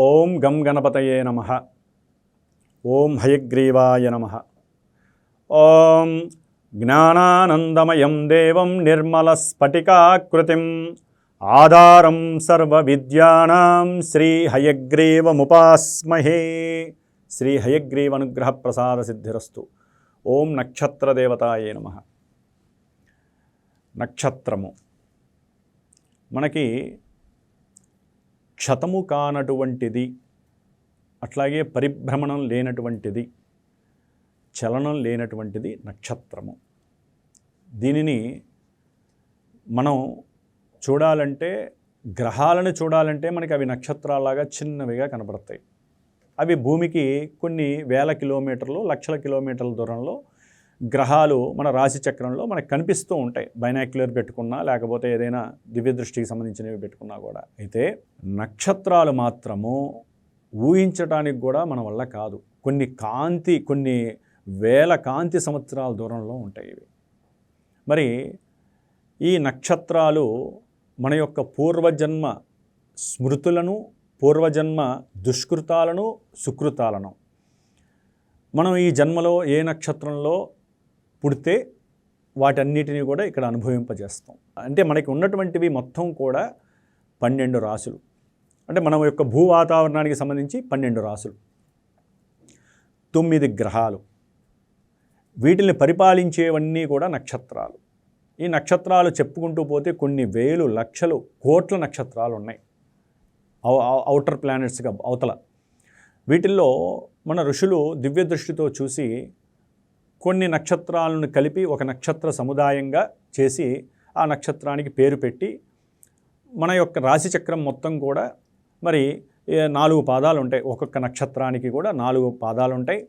ఓం గం గణపతయే నమ. ఓం హయగ్రీవాయ నమ. ఓం జ్ఞానానందమయం దేవం నిర్మలస్ఫటికాకృతిం ఆధారం సర్వవిద్యానాం శ్రీ హయగ్రీవముపాస్మహే. శ్రీ హయగ్రీవ ప్రసాద సిద్ధిరస్తు ఓం నక్షత్రదేవతాయే నమ. నక్షత్రము. మనకి క్షతము కానటువంటిది అట్లాగే పరిభ్రమణం లేనటువంటిది చలనం లేనటువంటిది నక్షత్రము. దీనిని మనం చూడాలంటే గ్రహాలను చూడాలంటే మనకి అవి నక్షత్రాలాగా చిన్నవిగా కనబడతాయి అవి భూమికి కొన్ని వేల కిలోమీటర్లు లక్షల కిలోమీటర్ల దూరంలో గ్రహాలు మన రాశి చక్రంలో మనకు కనిపిస్తూ ఉంటాయి. బైనాక్యులర్ పెట్టుకున్నా లేకపోతే ఏదైనా దివ్య దృష్టికి సంబంధించినవి పెట్టుకున్నా కూడా. అయితే నక్షత్రాలు మాత్రము ఊహించడానికి కూడా మన వల్ల కాదు. కొన్ని కాంతి కొన్ని వేల కాంతి సంవత్సరాల దూరంలో ఉంటాయి ఇవి. మరి ఈ నక్షత్రాలు మన యొక్క పూర్వజన్మ స్మృతులను పూర్వజన్మ దుష్కృతాలను సుకృతాలను. మనం ఈ జన్మలో ఏ నక్షత్రంలో పుడితే వాటన్నిటిని కూడా ఇక్కడ అనుభవింపజేస్తాం. అంటే మనకి ఉన్నటువంటివి మొత్తం కూడా పన్నెండు రాసులు. అంటే మనం యొక్క భూ వాతావరణానికి సంబంధించి పన్నెండు రాసులు. తొమ్మిది గ్రహాలు. వీటిని పరిపాలించేవన్నీ కూడా నక్షత్రాలు. ఈ నక్షత్రాలు చెప్పుకుంటూ పోతే కొన్ని వేలు లక్షలు కోట్ల నక్షత్రాలు ఉన్నాయి. అవుటర్ ప్లానెట్స్గా అవతల. వీటిల్లో మన ఋషులు దివ్య దృష్టితో చూసి కొన్ని నక్షత్రాలను కలిపి ఒక నక్షత్ర సముదాయంగా చేసి ఆ నక్షత్రానికి పేరు పెట్టి మన యొక్క రాశి చక్రం మొత్తం కూడా మరి నాలుగు పాదాలు ఉంటాయి. ఒక్కొక్క నక్షత్రానికి కూడా నాలుగు పాదాలు ఉంటాయి.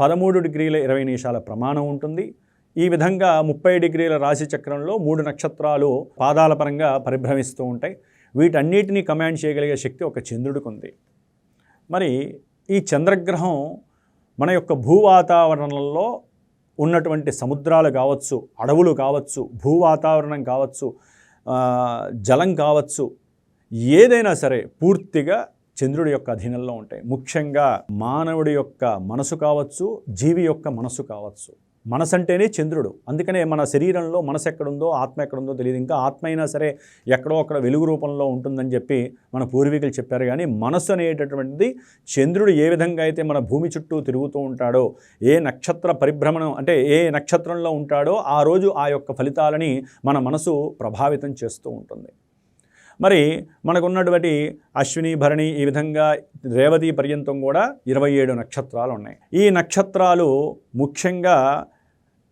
పదమూడు డిగ్రీల ఇరవై నిమిషాల ప్రమాణం ఉంటుంది. ఈ విధంగా ముప్పై డిగ్రీల రాశి చక్రంలో మూడు నక్షత్రాలు పాదాల పరంగా పరిభ్రమిస్తూ ఉంటాయి. వీటన్నిటినీ కమాండ్ చేయగలిగే శక్తి ఒక చంద్రుడికి ఉంది. మరి ఈ చంద్రగ్రహం మన యొక్క భూ వాతావరణంలో ఉన్నటువంటి సముద్రాలు కావచ్చు అడవులు కావచ్చు భూ వాతావరణం కావచ్చు జలం కావచ్చు ఏదైనా సరే పూర్తిగా చంద్రుడి యొక్క అధీనంలో ఉంటాయి. ముఖ్యంగా మానవుడి యొక్క మనసు కావచ్చు జీవి యొక్క మనసు కావచ్చు. మనసు అంటేనే చంద్రుడు. అందుకనే మన శరీరంలో మనసు ఎక్కడుందో ఆత్మ ఎక్కడుందో తెలియదు. ఇంకా ఆత్మ అయినా సరే ఎక్కడో అక్కడ వెలుగు రూపంలో ఉంటుందని చెప్పి మన పూర్వీకులు చెప్పారు. కానీ మనస్సు అనేటటువంటిది చంద్రుడు ఏ విధంగా అయితే మన భూమి చుట్టూ తిరుగుతూ ఉంటాడో ఏ నక్షత్ర పరిభ్రమణం అంటే ఏ నక్షత్రంలో ఉంటాడో ఆ రోజు ఆ యొక్క ఫలితాలని మన మనసు ప్రభావితం చేస్తూ ఉంటుంది. మరి మనకున్నటువంటి అశ్విని భరణి ఈ విధంగా రేవతి పర్యంతం కూడా ఇరవై ఏడు నక్షత్రాలు ఉన్నాయి. ఈ నక్షత్రాలు ముఖ్యంగా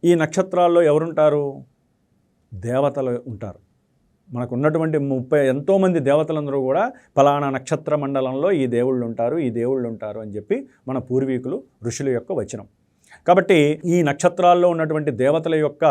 ఈ నక్షత్రాల్లో ఎవరుంటారు? దేవతలు ఉంటారు. మనకు ఉన్నటువంటి ముప్పై ఎంతోమంది దేవతలందరూ కూడా ఫలానా నక్షత్ర మండలంలో ఈ దేవుళ్ళు ఉంటారు ఈ దేవుళ్ళు ఉంటారు అని చెప్పి మన పూర్వీకులు ఋషుల యొక్క వచనం. కాబట్టి ఈ నక్షత్రాల్లో ఉన్నటువంటి దేవతల యొక్క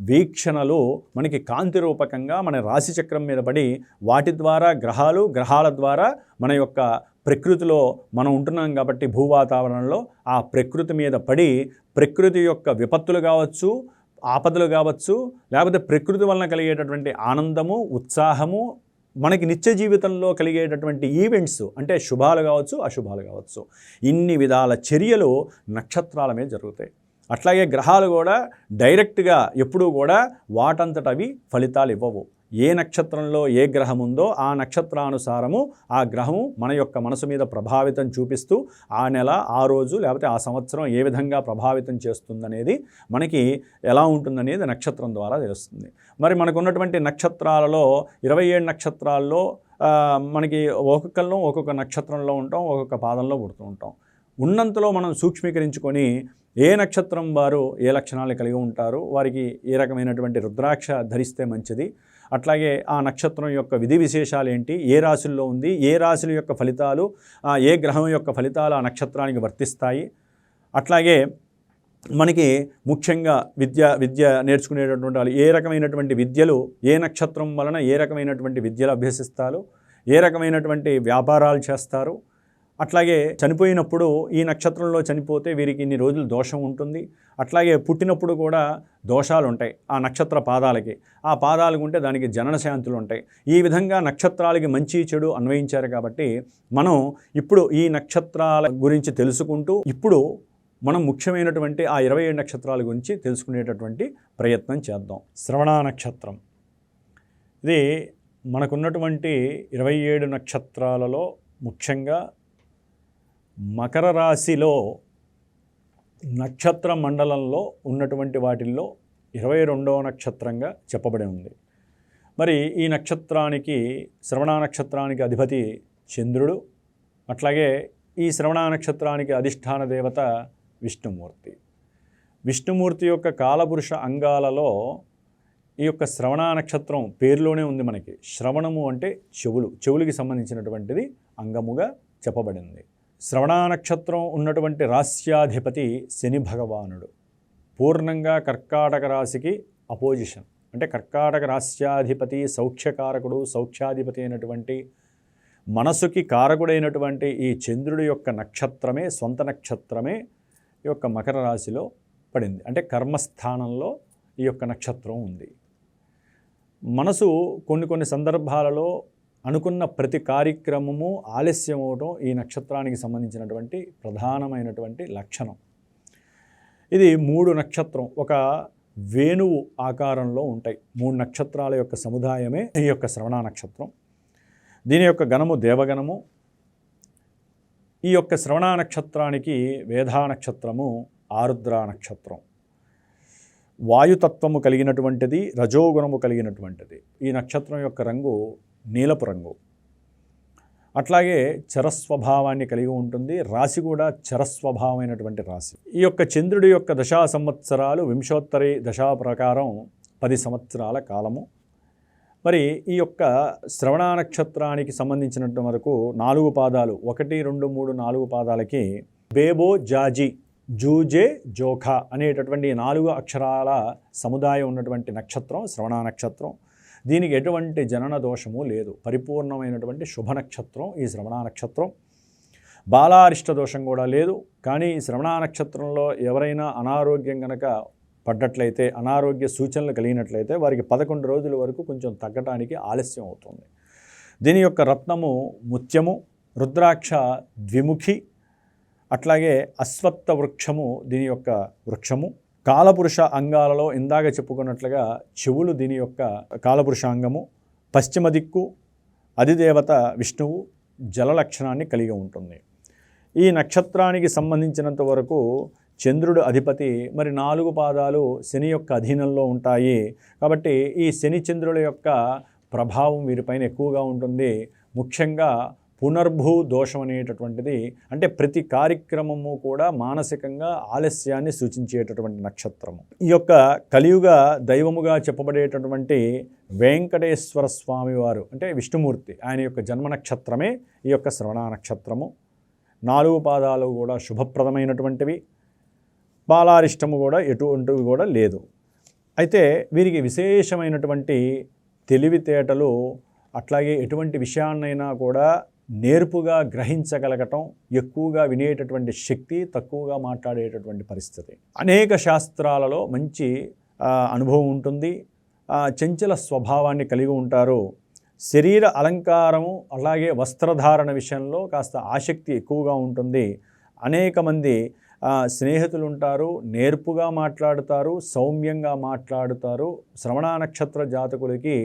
వీక్షణలు మనకి కాంతి రూపకంగా మన రాశిచక్రం మీద పడి వాటి ద్వారా గ్రహాలు గ్రహాల ద్వారా మన యొక్క ప్రకృతిలో మనం ఉంటున్నాం కాబట్టి భూ వాతావరణంలో ఆ ప్రకృతి మీద పడి ప్రకృతి యొక్క విపత్తులు కావచ్చు ఆపదలు కావచ్చు లేకపోతే ప్రకృతి వలన కలిగేటటువంటి ఆనందము ఉత్సాహము మనకి నిత్య జీవితంలో కలిగేటటువంటి ఈవెంట్స్ అంటే శుభాలు కావచ్చు అశుభాలు కావచ్చు. ఇన్ని విధాల చర్యలు నక్షత్రాల మీద జరుగుతాయి. అట్లాగే గ్రహాలు కూడా డైరెక్ట్గా ఎప్పుడూ కూడా వాటంతట అవి ఫలితాలు ఇవ్వవు. ఏ నక్షత్రంలో ఏ గ్రహం ఉందో ఆ నక్షత్రానుసారము ఆ గ్రహము మన యొక్క మనసు మీద ప్రభావితం చూపిస్తూ ఆ నెల ఆ రోజు లేకపోతే ఆ సంవత్సరం ఏ విధంగా ప్రభావితం చేస్తుందనేది మనకి ఎలా ఉంటుందనేది నక్షత్రం ద్వారా తెలుస్తుంది. మరి మనకున్నటువంటి నక్షత్రాలలో ఇరవై ఏడు నక్షత్రాల్లో మనకి ఒక్కొక్కరిలో ఒక్కొక్క నక్షత్రంలో ఉంటాం ఒక్కొక్క పాదంలో పుడుతూ ఉంటాం. ఉన్నంతలో మనం సూక్ష్మీకరించుకొని ఏ నక్షత్రం వారు ఏ లక్షణాలు కలిగి ఉంటారు వారికి ఏ రకమైనటువంటి రుద్రాక్ష ధరిస్తే మంచిది అట్లాగే ఆ నక్షత్రం యొక్క విధి విశేషాలు ఏంటి? ఏ రాశుల్లో ఉంది? ఏ రాశుల యొక్క ఫలితాలు? ఆ, ఏ గ్రహం యొక్క ఫలితాలు ఆ నక్షత్రానికి వర్తిస్తాయి? అట్లాగే మనకి ముఖ్యంగా విద్య విద్య నేర్చుకునేటటువంటి వాళ్ళు ఏ రకమైనటువంటి విద్యలు ఏ నక్షత్రం వలన ఏ రకమైనటువంటి విద్యలు అభ్యసిస్తారు? ఏ రకమైనటువంటి వ్యాపారాలు చేస్తారు? అట్లాగే చనిపోయినప్పుడు ఈ నక్షత్రంలో చనిపోతే వీరికి ఇన్ని రోజులు దోషం ఉంటుంది. అట్లాగే పుట్టినప్పుడు కూడా దోషాలు ఉంటాయి ఆ నక్షత్ర పాదాలకి. ఆ పాదాలకు ఉంటే దానికి జనన శాంతులు ఉంటాయి. ఈ విధంగా నక్షత్రాలకి మంచి చెడు అన్వయించారు కాబట్టి మనం ఇప్పుడు ఈ నక్షత్రాల గురించి తెలుసుకుంటూ ఇప్పుడు మనం ముఖ్యమైనటువంటి ఆ ఇరవై ఏడు నక్షత్రాల గురించి తెలుసుకునేటటువంటి ప్రయత్నం చేద్దాం. శ్రవణ నక్షత్రం. ఇది మనకున్నటువంటి ఇరవై ఏడు నక్షత్రాలలో ముఖ్యంగా మకర రాశిలో నక్షత్ర మండలంలో ఉన్నటువంటి వాటిల్లో ఇరవై రెండవ నక్షత్రంగా చెప్పబడి ఉంది. మరి ఈ నక్షత్రానికి శ్రవణ నక్షత్రానికి అధిపతి చంద్రుడు అట్లాగే ఈ శ్రవణ నక్షత్రానికి అధిష్టాన దేవత విష్ణుమూర్తి. విష్ణుమూర్తి యొక్క కాలపురుష అంగాలలో ఈ యొక్క శ్రవణ నక్షత్రం పేరులోనే ఉంది మనకి. శ్రవణము అంటే చెవులు చెవులకి సంబంధించినటువంటిది అంగముగా చెప్పబడింది. శ్రవణ నక్షత్రం ఉన్నటువంటి రాస్యాధిపతి శని భగవానుడు. పూర్ణంగా కర్కాటక రాశికి అపోజిషన్. అంటే కర్కాటక రాస్యాధిపతి సౌఖ్యకారకుడు సౌఖ్యాధిపతి అయినటువంటి మనసుకి కారకుడైనటువంటి ఈ చంద్రుడి యొక్క నక్షత్రమే సొంత నక్షత్రమే ఈ యొక్క మకర రాశిలో పడింది. అంటే కర్మస్థానంలో ఈ యొక్క నక్షత్రం ఉంది. మనసు కొన్ని కొన్ని సందర్భాలలో అనుకున్న ప్రతి కార్యక్రమము ఆలస్యం అవడం ఈ నక్షత్రానికి సంబంధించినటువంటి ప్రధానమైనటువంటి లక్షణం. ఇది మూడు నక్షత్రం. ఒక వేణువు ఆకారంలో ఉంటాయి. మూడు నక్షత్రాల యొక్క సముదాయమే ఈ యొక్క శ్రవణ నక్షత్రం. దీని యొక్క గణము దేవగణము. ఈ యొక్క శ్రవణ నక్షత్రానికి వేధా నక్షత్రము ఆరుద్ర నక్షత్రం. వాయుతత్వము కలిగినటువంటిది రజోగుణము కలిగినటువంటిది. ఈ నక్షత్రం యొక్క రంగు నీలపు రంగు. అట్లాగే చరస్వభావాన్ని కలిగి ఉంటుంది. రాశి కూడా చరస్వభావమైనటువంటి రాశి. ఈ యొక్క చంద్రుడి యొక్క దశా సంవత్సరాలు వింశోత్తరి దశా ప్రకారం పది సంవత్సరాల కాలము. మరి ఈ యొక్క శ్రవణ నక్షత్రానికి సంబంధించినంత వరకు నాలుగు పాదాలు ఒకటి రెండు మూడు నాలుగు పాదాలకి బేబో జాజీ జూజే జోఖా అనేటటువంటి నాలుగు అక్షరాల సముదాయం ఉన్నటువంటి నక్షత్రం శ్రవణ నక్షత్రం. దీనికి ఎటువంటి జనన దోషము లేదు. పరిపూర్ణమైనటువంటి శుభ నక్షత్రం ఈ శ్రవణ నక్షత్రం. బాలారిష్ట దోషం కూడా లేదు. కానీ ఈ శ్రవణ నక్షత్రంలో ఎవరైనా అనారోగ్యం కనుక పడ్డట్లయితే అనారోగ్య సూచనలు కలిగినట్లయితే వారికి పదకొండు రోజుల వరకు కొంచెం తగ్గటానికి ఆలస్యం అవుతుంది. దీని యొక్క రత్నము ముత్యము రుద్రాక్ష ద్విముఖి అట్లాగే అశ్వత్థ వృక్షము దీని యొక్క వృక్షము. కాలపురుష అంగాలలో ఇందాక చెప్పుకున్నట్లుగా చెవులు దీని యొక్క కాలపురుష అంగము పశ్చిమ దిక్కు అధిదేవత విష్ణువు జల లక్షణాన్ని కలిగి ఉంటుంది. ఈ నక్షత్రానికి సంబంధించినంత వరకు చంద్రుడు అధిపతి మరి నాలుగు పాదాలు శని యొక్క అధీనంలో ఉంటాయి. కాబట్టి ఈ శని చంద్రుల యొక్క ప్రభావం వీరిపైన ఎక్కువగా ఉంటుంది. ముఖ్యంగా పునర్భూ దోషం అనేటటువంటిది అంటే ప్రతి కార్యక్రమము కూడా మానసికంగా ఆలస్యాన్ని సూచించేటటువంటి నక్షత్రము. ఈ యొక్క కలియుగ దైవముగా చెప్పబడేటటువంటి వెంకటేశ్వర స్వామి వారు అంటే విష్ణుమూర్తి ఆయన యొక్క జన్మ నక్షత్రమే ఈ యొక్క శ్రవణ నక్షత్రము. నాలుగు పాదాలు కూడా శుభప్రదమైనటువంటివి. బాలారిష్టము కూడా ఎటువంటివి కూడా లేదు. అయితే వీరికి విశేషమైనటువంటి తెలివితేటలు అట్లాగే ఎటువంటి విషయాన్నైనా కూడా నేర్పుగా గ్రహించగలగటం ఎక్కువగా వినేటటువంటి శక్తి తక్కువగా మాట్లాడేటటువంటి పరిస్థితి. అనేక శాస్త్రాలలో మంచి అనుభవం ఉంటుంది. చంచల స్వభావాన్ని కలిగి ఉంటారు. శరీర అలంకారము అలాగే వస్త్రధారణ విషయంలో కాస్త ఆసక్తి ఎక్కువగా ఉంటుంది. అనేక మంది స్నేహితులు ఉంటారు నేర్పుగా మాట్లాడుతారు సౌమ్యంగా మాట్లాడుతారు. శ్రవణ నక్షత్ర జాతకులకి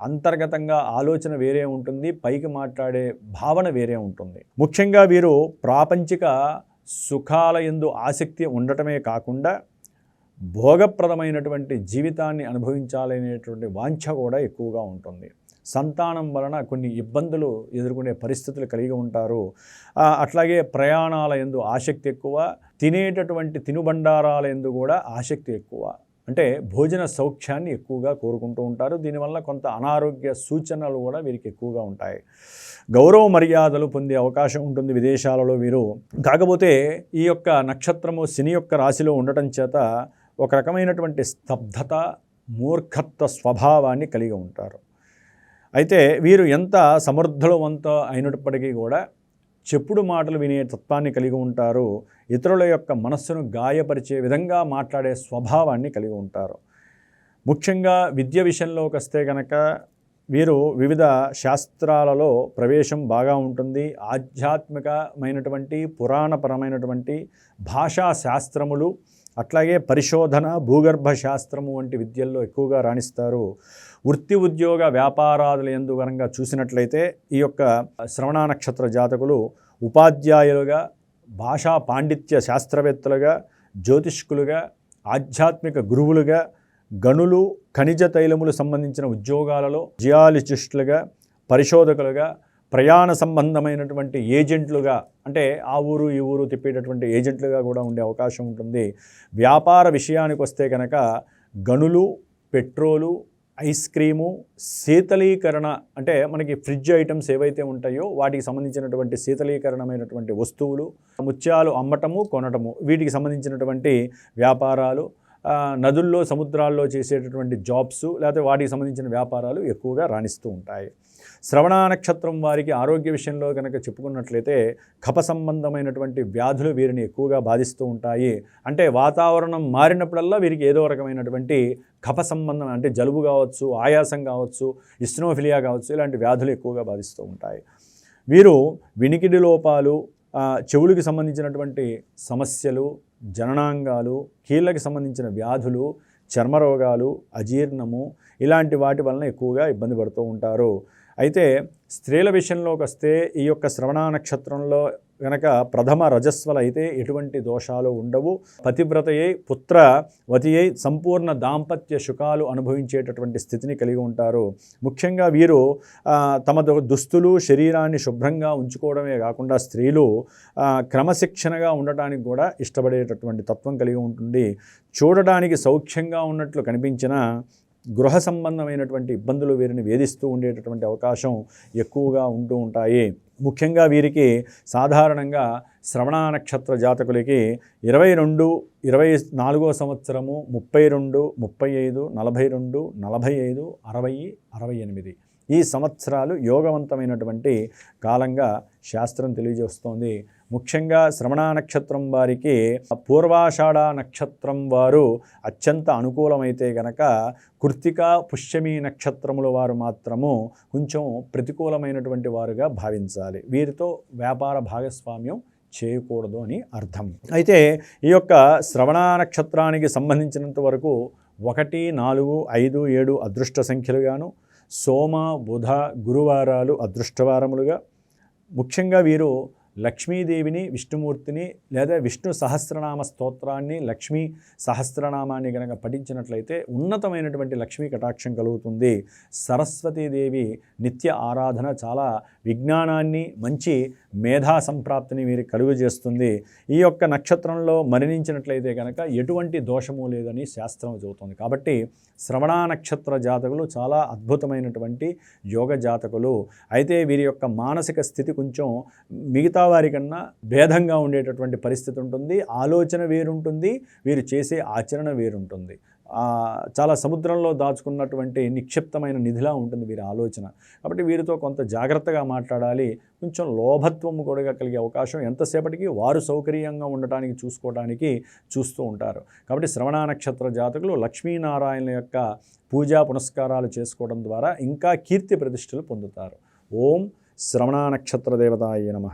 అంతర్గతంగా ఆలోచన వేరే ఉంటుంది పైకి మాట్లాడే భావన వేరే ఉంటుంది. ముఖ్యంగా వీరు ప్రాపంచిక సుఖాల ఎందు ఆసక్తి ఉండటమే కాకుండా భోగప్రదమైనటువంటి జీవితాన్ని అనుభవించాలనేటువంటి వాంఛ కూడా ఎక్కువగా ఉంటుంది. సంతానం వలన కొన్ని ఇబ్బందులు ఎదుర్కొనే పరిస్థితులు కలిగి ఉంటారు. అట్లాగే ప్రయాణాల ఎందు ఆసక్తి ఎక్కువ తినేటటువంటి తినుబండారాల ఎందు కూడా ఆసక్తి ఎక్కువ. అంటే భోజన సౌఖ్యాన్ని ఎక్కువగా కోరుకుంటూ ఉంటారు. దీనివల్ల కొంత అనారోగ్య సూచనలు కూడా వీరికి ఎక్కువగా ఉంటాయి. గౌరవ మర్యాదలు పొందే అవకాశం ఉంటుంది విదేశాలలో వీరు. కాకపోతే ఈ యొక్క నక్షత్రము శని యొక్క రాశిలో ఉండటం చేత ఒక రకమైనటువంటి స్తబ్దత మూర్ఖత్వ స్వభావాన్ని కలిగి ఉంటారు. అయితే వీరు ఎంత సమర్థులవంత అయినప్పటికీ కూడా చెప్పుడు మాటలు వినే తత్వాన్ని కలిగి ఉంటారు ఇతరుల యొక్క మనస్సును గాయపరిచే విధంగా మాట్లాడే స్వభావాన్ని కలిగి ఉంటారు. ముఖ్యంగా విద్య విషయంలోకి వస్తే కనుక వీరు వివిధ శాస్త్రాలలో ప్రవేశం బాగా ఉంటుంది. ఆధ్యాత్మికమైనటువంటి పురాణపరమైనటువంటి భాషా శాస్త్రములు అట్లాగే పరిశోధన భూగర్భ శాస్త్రము వంటి విద్యల్లో ఎక్కువగా రాణిస్తారు. వృత్తి ఉద్యోగ వ్యాపారాదుల ఎందు కనుక చూసినట్లయితే ఈ యొక్క శ్రవణ నక్షత్ర జాతకులు ఉపాధ్యాయులుగా భాషా పాండిత్య శాస్త్రవేత్తలుగా జ్యోతిష్కులుగా ఆధ్యాత్మిక గురువులుగా గనులు ఖనిజ తైలములు సంబంధించిన ఉద్యోగాలలో జియాలజిస్టులుగా పరిశోధకులుగా ప్రయాణ సంబంధమైనటువంటి ఏజెంట్లుగా అంటే ఆ ఊరు ఈ ఊరు తిప్పేటటువంటి ఏజెంట్లుగా కూడా ఉండే అవకాశం ఉంటుంది. వ్యాపార విషయానికి వస్తే కనుక గనులు పెట్రోలు ఐస్ క్రీము శీతలీకరణ అంటే మనకి ఫ్రిడ్జ్ ఐటమ్స్ ఏవైతే ఉంటాయో వాటికి సంబంధించినటువంటి శీతలీకరణమైనటువంటి వస్తువులు ముత్యాలు అమ్మటము కొనటము. వీటికి సంబంధించినటువంటి వ్యాపారాలు నదుల్లో సముద్రాల్లో చేసేటటువంటి జాబ్స్ లేకపోతే వాటికి సంబంధించిన వ్యాపారాలు ఎక్కువగా రాణిస్తూ ఉంటాయి. శ్రవణ నక్షత్రం వారికి ఆరోగ్య విషయంలో కనుక చెప్పుకున్నట్లయితే కఫ సంబంధమైనటువంటి వ్యాధులు వీరిని ఎక్కువగా బాధిస్తూ ఉంటాయి. అంటే వాతావరణం మారినప్పుడల్లా వీరికి ఏదో రకమైనటువంటి కఫ సంబంధం అంటే జలుబు కావచ్చు ఆయాసం కావచ్చు ఇస్నోఫిలియా కావచ్చు ఇలాంటి వ్యాధులు ఎక్కువగా బాధిస్తూ ఉంటాయి. వీరు వినికిడి లోపాలు చెవులకు సంబంధించినటువంటి సమస్యలు జననాంగాలు కీళ్ళకి సంబంధించిన వ్యాధులు చర్మరోగాలు అజీర్ణము ఇలాంటి వాటి వలన ఎక్కువగా ఇబ్బంది పడుతూ ఉంటారు. అయితే స్త్రీల విషయంలోకి వస్తే ఈ యొక్క శ్రవణ నక్షత్రంలో కనుక ప్రథమ రజస్వల అయితే ఎటువంటి దోషాలు ఉండవు. పతివ్రతయై పుత్ర వతియై సంపూర్ణ దాంపత్య సుఖాలు అనుభవించేటటువంటి స్థితిని కలిగి ఉంటారు. ముఖ్యంగా వీరు తమ దుస్తులు శరీరాన్ని శుభ్రంగా ఉంచుకోవడమే కాకుండా స్త్రీలు క్రమశిక్షణగా ఉండటానికి కూడా ఇష్టపడేటటువంటి తత్వం కలిగి ఉంటుంది. చూడడానికి సౌఖ్యంగా ఉన్నట్లు కనిపించిన గృహ సంబంధమైనటువంటి ఇబ్బందులు వీరిని వేధిస్తూ ఉండేటటువంటి అవకాశం ఎక్కువగా ఉంటూ ఉంటాయి. ముఖ్యంగా వీరికి సాధారణంగా శ్రవణ నక్షత్ర జాతకులకి ఇరవై రెండు ఇరవై నాలుగో సంవత్సరము ముప్పై రెండు ముప్పై ఐదు నలభై రెండు నలభై ఐదు అరవై అరవై ఎనిమిది. ఈ సంవత్సరాలు యోగవంతమైనటువంటి కాలంగా శాస్త్రం తెలియజేస్తోంది. ముఖ్యంగా శ్రవణ నక్షత్రం వారికి పూర్వాషాఢ నక్షత్రం వారు అత్యంత అనుకూలమైతే గనక కృత్తిక పుష్యమి నక్షత్రముల వారు మాత్రము కొంచెం ప్రతికూలమైనటువంటి వారుగా భావించాలి. వీరితో వ్యాపార భాగస్వామ్యం చేయకూడదు అని అర్థం. అయితే ఈ యొక్క శ్రవణ నక్షత్రానికి సంబంధించినంత వరకు ఒకటి నాలుగు ఐదు ఏడు అదృష్ట సంఖ్యలుగాను సోమ బుధ గురువారాలు అదృష్టవారములుగా ముఖ్యంగా వీరు లక్ష్మీదేవిని విష్ణుమూర్తిని లేదా విష్ణు సహస్రనామ స్తోత్రాన్ని లక్ష్మీ సహస్రనామాన్ని కనుక పఠించినట్లయితే ఉన్నతమైనటువంటి లక్ష్మీ కటాక్షం కలుగుతుంది. సరస్వతీదేవి నిత్య ఆరాధన చాలా విజ్ఞానాన్ని మంచి మేధా సంప్రాప్తిని వీరి కలుగు చేస్తుంది. ఈ యొక్క నక్షత్రంలో మరణించినట్లయితే కనుక ఎటువంటి దోషము లేదని శాస్త్రం చెబుతుంది. కాబట్టి శ్రవణ నక్షత్ర జాతకులు చాలా అద్భుతమైనటువంటి యోగ జాతకులు. అయితే వీరి యొక్క మానసిక స్థితి కొంచెం మిగతా వారికన్నా భేదంగా ఉండేటటువంటి పరిస్థితి ఉంటుంది. ఆలోచన వేరుంటుంది. వీరు చేసే ఆచరణ వేరుంటుంది. చాలా సముద్రంలో దాచుకున్నటువంటి నిక్షిప్తమైన నిధిలా ఉంటుంది వీరి ఆలోచన. కాబట్టి వీరితో కొంత జాగ్రత్తగా మాట్లాడాలి. కొంచెం లోభత్వం కూడా కలిగే అవకాశం ఎంతసేపటికి వారు సౌకర్యంగా ఉండటానికి చూసుకోవడానికి చూస్తూ ఉంటారు. కాబట్టి శ్రవణ నక్షత్ర జాతకులు లక్ష్మీనారాయణ యొక్క పూజా పునస్కారాలు చేసుకోవడం ద్వారా ఇంకా కీర్తి ప్రతిష్టలు పొందుతారు. ఓం శ్రవణ నక్షత్ర దేవతాయ నమ.